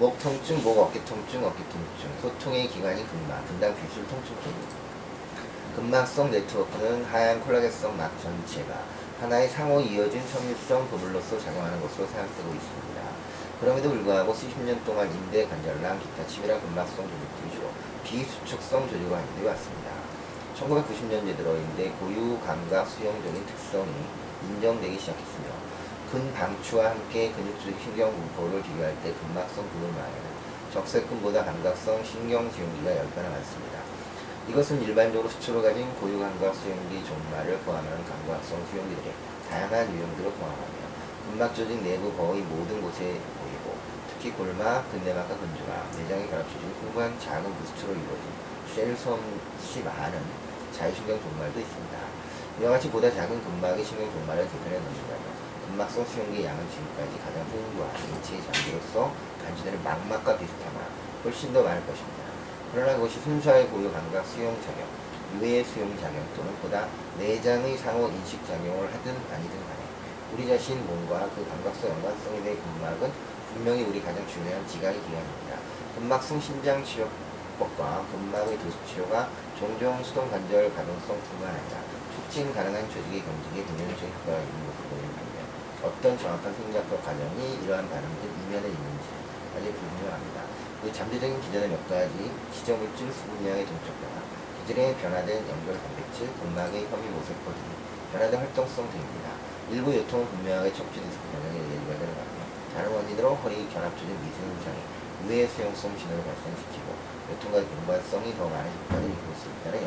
목 통증, 목 어깨 통증, 어깨 통증, 소통의 기관이 근막, 분당 비술 통증 등. 근막성 네트워크는 하얀 콜라겐성 막 전체가 하나의 상호 이어진 섬유성 버블로서 작용하는 것으로 생각되고 있습니다. 그럼에도 불구하고 수십 년 동안 인대, 관절랑, 기타 치밀한 근막성 조직들이 주로 비수축성 조직으로 한되어 왔습니다. 1990년대 들어 인대 고유 감각 수용적인 특성이 인정되기 시작했으며 근 방추와 함께 근육적 신경 분포를 비교할 때 근막성 부분만에는 적색근보다 감각성 신경 지용기가 10배나 많습니다. 이것은 일반적으로 수초로 가진 고유 감각 수용기 종말을 포함하는 감각성 수용기들의 다양한 유형들을 포함하며 근막 조직 내부 거의 모든 곳에 보이고 특히 골막, 근내막과 근주막, 내장의 결합 조직이 풍부한 작은 부수초로 이루어진 셀솜이 많은 자유신경 종말도 있습니다. 이와 같이 보다 작은 근막의 신경 종말을 개편해 놓는다면 근막성 수용기의 양은 지금까지 가장 풍부한 인체의 장기로서 간주되는 망막과 비슷하거나 훨씬 더 많을 것입니다. 그러나 그것이 순수하게 고유 감각 수용 작용, 유해 수용 작용 또는 보다 내장의 상호 인식 작용을 하든 아니든 간에 우리 자신 몸과 그 감각성 연관성에 대해 근막은 분명히 우리 가장 중요한 지각의 기관입니다. 근막성 심장 치료법과 근막의 도수 치료가 종종 수동 관절 가동성뿐만 아니라 촉진 가능한 조직의 경직에 긍정적인 효과가 있는 것으로 어떤 정확한 생략과 과정이 이러한 반응들 이면에 있는지 아직 불분명합니다. 그 잠재적인 기전의 몇 가지 지정물질 수분량의 동적 변화, 기질의 변화된 연결 단백질, 근막의 혐의 모세포 등 변화된 활동성 등입니다. 일부 요통은 분명하게 척추 디스크 변형에 의해 유발되는 반면 다른 원인으로 허리 결합 조직 미세 현상이 유해 수용성 신호를 발생시키고 요통과 공발성이 더 많은 효과를 일으킬 수 있다는